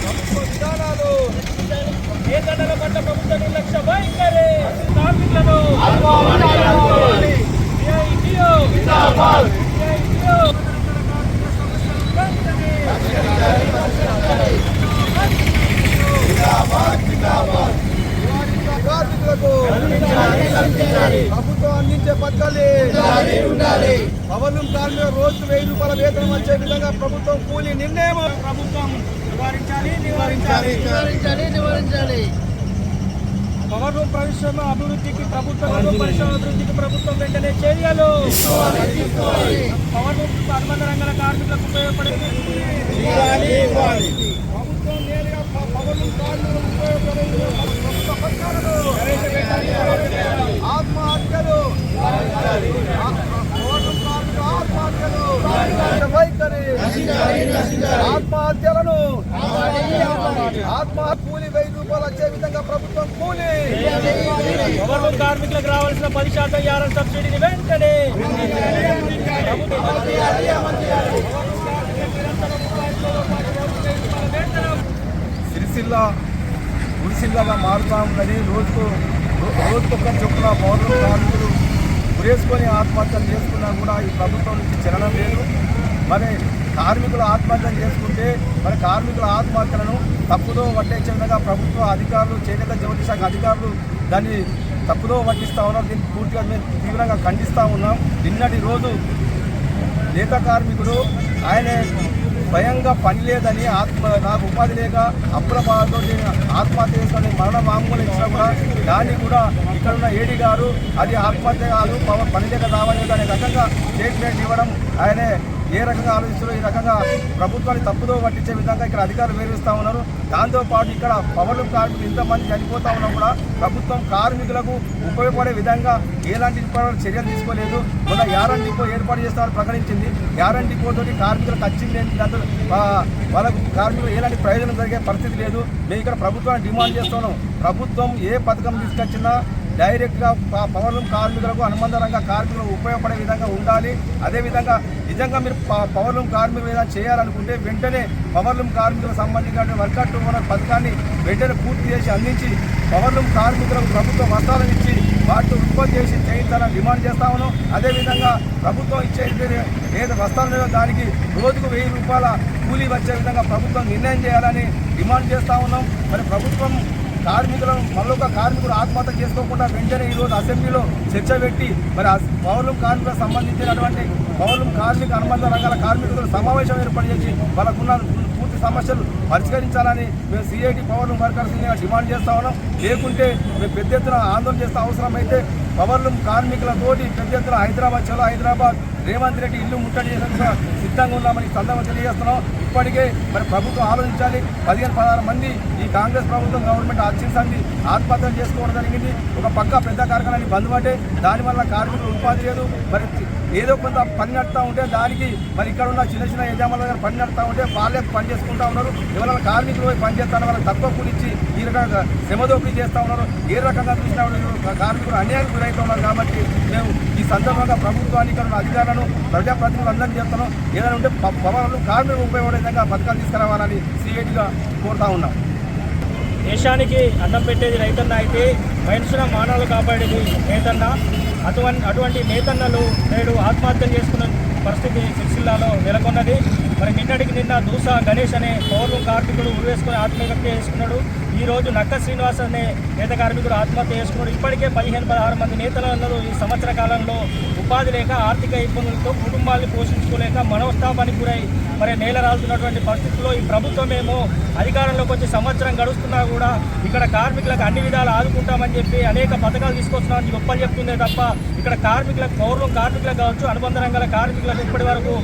ప్రభుత్వ విధానాలు నేతన్నల పట్ల ప్రభుత్వ నిర్లక్ష్య? భయంకరే! కార్మికులను ప్రభుత్వం అందించే పథకాలు. పవన్ కార్మిక రోజు వెయ్యి రూపాయల వేతనం వచ్చే విధంగా ప్రభుత్వం కూలీ నిర్ణయం ప్రభుత్వం నివారించాలి నివారించాలి. నివారించాలి. నివారించాలి పవర్ రూమ్ పరిశ్రమ అభివృద్ధికి ప్రభుత్వం రూమ్ పరిశ్రమ అభివృద్ధికి ప్రభుత్వం వెంటనే చర్యలు పవర్ రూమ్ అనుబంధ రంగాల కార్మికులకు ఉపయోగపడే ప్రభుత్వం నేరుగా ప- పవన్ కార్మికులకు ఉపయోగపడే ప్రభుత్వ పథకాలను ఆత్మహత్యలు ఆ- పవన్ కార్మికుల ఆత్మహత్యలు వైఖరి ఆత్మహత్యలను ఆత్మ కూలి వెయ్యి రూపాయలు వచ్చే విధంగా ప్రభుత్వం కూలి. పవర్ రూమ్ కార్మికులకు రావాల్సిన పది శాతం యారం సబ్సిడీని వెంటనే సిరిసిల్ల గుడిసిల్లగా మారుతా ఉన్నది. రోజుకు రో- రోజుకొక చొప్పున పౌరులు కార్మికులు ఉరేసుకొని ఆత్మహత్యలు చేసుకున్నా కూడా ఈ ప్రభుత్వం నుంచి చలనం లేదు. మరి కార్మికులు ఆత్మహత్యలు చేసుకుంటే మరి కార్మికుల ఆత్మహత్యలను తప్పుదో పట్టించే విధంగా ప్రభుత్వ అధికారులు చేనేత జౌళి శాఖ అధికారులు దాన్ని తప్పుదో పట్టిస్తూ ఉన్నారు. దీన్ని పూర్తిగా మేము తీవ్రంగా ఖండిస్తూ ఉన్నాం. నిన్నటి రోజు నేత కార్మికుడు ఆయన స్వయంగా పని లేదని ఆత్మ నాకు ఉపాధి లేక అప్పుల బాధతో ఆత్మహత్య చేసుకొని మరణ మామూలు ఇచ్చినా కూడా దాన్ని కూడా ఇక్కడ ఉన్న ఏడి గారు అది ఆత్మహత్య కాదు పని లేక రావాలి అనే రకంగా స్టేట్మెంట్ ఇవ్వడం ఆయనే ఏ రకంగా ఆలోచిస్తారో ఈ రకంగా ప్రభుత్వాన్ని తప్పుదో పట్టించే విధంగా ఇక్కడ అధికారులు వేరుస్తూ ఉన్నారు. దాంతోపాటు ఇక్కడ పవర్లు కార్మికులు ఇంతమంది చనిపోతా ఉన్నా కూడా ప్రభుత్వం కార్మికులకు ఉపయోగపడే విధంగా ఎలాంటి చర్యలు తీసుకోలేదు. మొన్న యారన్ డిపో ఏర్పాటు చేస్తామని ప్రకటించింది. యారన్ డిపో కార్మికులు కార్మికులకు వచ్చింది దాంతో వాళ్ళకు కార్మికులు ఎలాంటి ప్రయోజనం జరిగే పరిస్థితి లేదు. మేము ఇక్కడ ప్రభుత్వాన్ని డిమాండ్ చేస్తున్నాం. ప్రభుత్వం ఏ పథకం తీసుకొచ్చినా డైరెక్ట్గా ప- పవర్ కార్మికులకు అనుబంధరంగా కార్మికులకు ఉపయోగపడే విధంగా ఉండాలి. అదేవిధంగా నిజంగా మీరు ప- పవర్ లూమ్ కార్మికుల చేయాలనుకుంటే వెంటనే పవర్ లూమ్ కార్మికులకు సంబంధించిన వర్కౌట్ ఓనర్ పథకాన్ని వెంటనే పూర్తి చేసి అందించి పవర్ లూమ్ కార్మికులకు ప్రభుత్వ వస్త్రాలను ఇచ్చి వాటిని ఉత్పత్తి చేసి చేయించాలని డిమాండ్ చేస్తా ఉన్నాం. అదేవిధంగా ప్రభుత్వం ఇచ్చే ఏదో వస్త్రాలు లేదో దానికి రోజుకు వెయ్యి రూపాయల కూలీ వచ్చే విధంగా ప్రభుత్వం నిర్ణయం చేయాలని డిమాండ్ చేస్తా ఉన్నాం. మరి ప్రభుత్వం కార్మికులను మరొక కార్మికులు ఆత్మహత్య చేసుకోకుండా వెంటనే ఈరోజు అసెంబ్లీలో చర్చ పెట్టి మరి పౌరులు కార్మికులకు సంబంధించినటువంటి పౌరులు కార్మిక అనుబంధ రంగాల కార్మికులు సమావేశం ఏర్పాటు చేసి వాళ్ళకున్న పూర్తి సమస్యలు పరిష్కరించాలని మేము సిఐటి పవర్లు వర్కర్స్ డిమాండ్ చేస్తా ఉన్నాం. లేకుంటే మేము పెద్ద ఎత్తున ఆందోళన చేస్తే అవసరమైతే పవర్లు కార్మికులతోటి పెద్ద ఎత్తున హైదరాబాద్ చలో హైదరాబాద్ రేవంత్ రెడ్డి ఇల్లు ముట్టడి చేసిన సిద్ధంగా ఉన్నామని సందర్భం తెలియజేస్తున్నాం. ఇప్పటికే మరి ప్రభుత్వం ఆలోచించాలి. పదిహేను పదహారు మంది ఈ కాంగ్రెస్ ప్రభుత్వం గవర్నమెంట్ ఆశించింది. ఆత్మహత్యలు చేసుకోవడం జరిగింది. ఒక పక్క పెద్ద కార్ఖానాన్ని బంద్ పట్టే దానివల్ల కార్మికులు ఉపాధి లేదు. మరి ఏదో కొంత పని నడుతూ ఉంటే దానికి మరి ఇక్కడ ఉన్న చిన్న చిన్న యజమానుల దగ్గర పని నడుతూ ఉంటే వాళ్ళే పని చేసుకుంటూ ఉన్నారు. ఎవరైనా కార్మికులు పోయి పని చేస్తాను వాళ్ళకి తక్కువ కూలిచ్చి ఈ రకంగా శ్రమదోపిడీ చేస్తూ ఉన్నారు. ఏ రకంగా చూసినా కార్మికులు అన్యాయం గురవుతూ ఉన్నారు కాబట్టి మేము సందర్భంగా ప్రభుత్వానికి అధికారులను ప్రజాప్రతినిధులందరికీ చెప్తాను. ఏదైనా ఉంటే భవనాలు కార్మికులు ఉపయోగపడే విధంగా పథకాలు తీసుకురావాలని సిఐటిగా కోరుతా ఉన్నాం. దేశానికి అన్నం పెట్టేది రైతన్న అయితే మనుషుల మానవులు కాపాడేది నేతన్న అటువంటి అటువంటి నేతన్నలు నేడు ఆత్మహత్యలు చేసుకున్న పరిస్థితి సిరిసిల్లాలో నెలకొన్నది. మరి నిన్నటికి నిన్న దూసా గణేష్ అనే పౌరు కార్మికుడు ఉరివేసుకుని ఆత్మహత్య చేసుకున్నాడు. ఈ రోజు నక్క శ్రీనివాస్ అనే నేత కార్మికుడు ఆత్మహత్య చేసుకున్నాడు. ఇప్పటికే పదిహేను పదహారు మంది నేతలు ఈ సంవత్సర కాలంలో ఉపాధి లేక ఆర్థిక ఇబ్బందులతో కుటుంబాన్ని పోషించుకోలేక మనోస్తాపానికి గురై మరి నేల రాలుతున్నటువంటి పరిస్థితుల్లో ఈ ప్రభుత్వం ఏమో అధికారంలోకి వచ్చి సంవత్సరం గడుస్తున్నా కూడా ఇక్కడ కార్మికులకు అన్ని విధాలు ఆదుకుంటామని చెప్పి అనేక పథకాలు తీసుకొస్తున్నామని గొప్పలు చెప్తుందే తప్ప ఇక్కడ కార్మికులకు పౌరులు కార్మికులకు కావచ్చు అనుబంధ రంగాల కార్మికులకు ఇప్పటి వరకు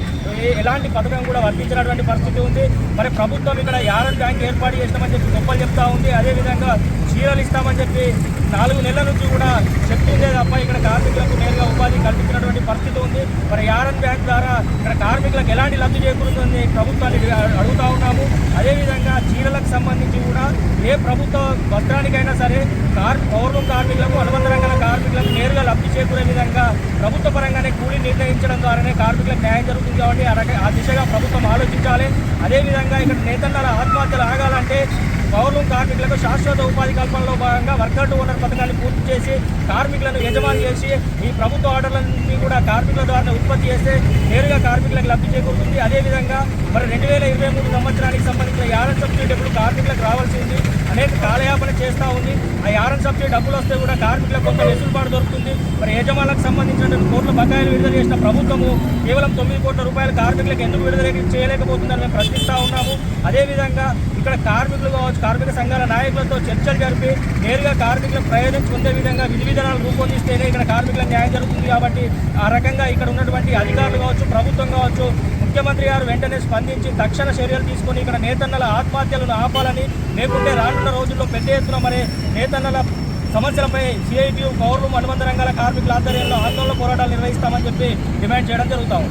ఎలాంటి పథకం కూడా వర్తించినటువంటి పరిస్థితి ఉంది. మరి ప్రభుత్వం ఇక్కడ యారన్ బ్యాంక్ ఏర్పాటు చేస్తామని చెప్పి గొప్పలు చెప్తా ఉంది. అదేవిధంగా చీరలు ఇస్తామని చెప్పి నాలుగు నెలల నుంచి కూడా చెప్తుందే తప్ప ఇక్కడ కార్మికులకు నేరుగా ఉపాధి కల్పించినటువంటి పరిస్థితి ఉంది. మరి యారన్ బ్యాంక్ ద్వారా ఇక్కడ కార్మికులకు ఎలాంటి లబ్ధి చేకూరుతుంది ప్రభుత్వాన్ని అడుగుతా ఉన్నాము. అదేవిధంగా చీరలకు సంబంధించి కూడా ఏ ప్రభుత్వ వస్త్రానికైనా సరే కార్ పౌర్ణం కార్మికులకు అనుబంధ రంగాల కార్మికులకు నేరుగా లబ్ధి చేకూరే విధంగా ప్రభుత్వ పరంగానే కూలీ నిర్ణయించడం ద్వారానే కార్మికులకు న్యాయం జరుగుతుంది కాబట్టి ఆ దిశగా ప్రభుత్వం ఆలోచించాలి. అదేవిధంగా ఇక్కడ నేతన్నాల ఆత్మహత్యలు ఆగాలంటే పౌర్వం కార్మికులకు శాశ్వత ఉపాధి కల్పనలో భాగంగా వర్కర్ ఓనర్ పథకాన్ని పూర్తి చేసి కార్మికులను యజమాని చేసి ఈ ప్రభుత్వ ఆర్డర్లన్నీ కూడా కార్మికుల ద్వారా ఉత్పత్తి చేస్తే నేరుగా కార్మికులకు లబ్ధి చేకూరుతుంది. అదేవిధంగా మరి రెండు వేల ఇరవై మూడు సంవత్సరానికి సంబంధించిన యారన్ సబ్సిడీ డబ్బులు కార్మికులకు రావాల్సి ఉంది. అనేక కాలయాపన చేస్తూ ఉంది. ఆ యారన్ సబ్సిడీ డబ్బులు వస్తే కూడా కార్మికులకు కొంత వెసులుబాటు దొరుకుతుంది. మరి యజమానులకు సంబంధించినటువంటి కోట్ల బకాయిలు విడుదల చేసిన ప్రభుత్వము కేవలం తొమ్మిది కోట్ల రూపాయలు కార్మికులకు ఎందుకు విడుదల చేయలేకపోతుందని మేము ప్రశ్నిస్తూ ఉన్నాము. అదేవిధంగా ఇక్కడ కార్మికులు కావచ్చు కార్మిక సంఘాల నాయకులతో చర్చలు జరిపి నేరుగా కార్మికుల ప్రయోజనం పొందే విధంగా విధి విధానాలు రూపొందిస్తేనే ఇక్కడ కార్మికుల న్యాయం జరుగుతుంది కాబట్టి ఆ రకంగా ఇక్కడ ఉన్నటువంటి అధికారులు కావచ్చు ప్రభుత్వం కావచ్చు ముఖ్యమంత్రి గారు వెంటనే స్పందించి తక్షణ చర్యలు తీసుకొని ఇక్కడ నేతన్నల ఆత్మహత్యలను ఆపాలని లేకుంటే రానున్న రోజుల్లో పెద్ద ఎత్తున మరి నేతన్నల సమస్యలపై సిఐటియు పౌరులు అనుబంధ రంగాల కార్మికుల ఆధ్వర్యంలో ఆందోళన పోరాటాలు నిర్వహిస్తామని చెప్పి డిమాండ్ చేయడం జరుగుతాం